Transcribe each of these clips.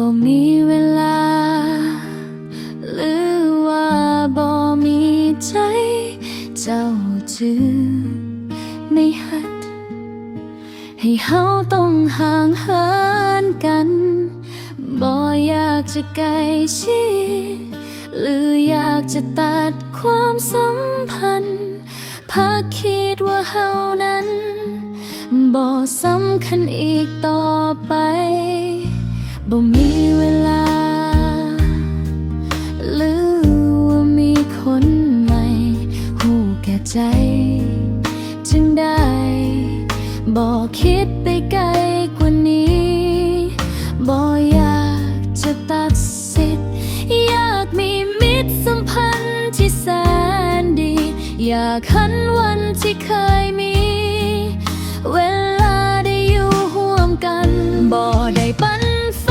บ่มีเวลา หรือว่าบ่มีใจ เจ้าจือไม่หัด ให้เฮาต้องห่างเหินกัน บ่อยากจะใกล้ชิดหรืออยากจะตัดความสัมพันธ์พักคิดว่าเฮานั้นบ่สำคัญอีกต่อไปบ่มี ใจ จึงได้บอกคิดไปไกลกว่านี้บอกอยากจะตัดสิทธิ์อยากมีมิตรสัมพันธ์ที่แสนดี อยากหันวันที่เคยมี เวลาได้อยู่ห่วมกันบ่ได้ปันแฟ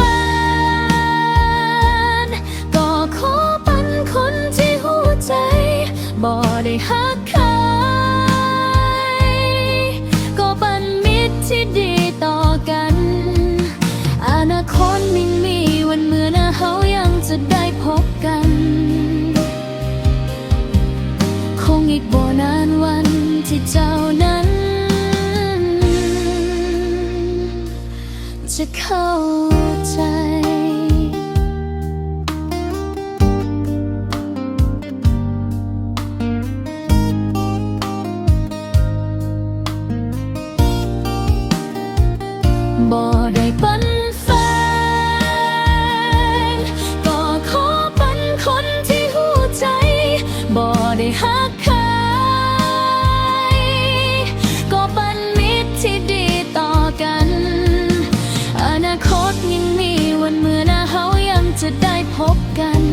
นก็ขอปันคนที่หัวใจบ่ได้หัก อีกบ่นานวันที่เจ้านั้น จะเข้า พบกัน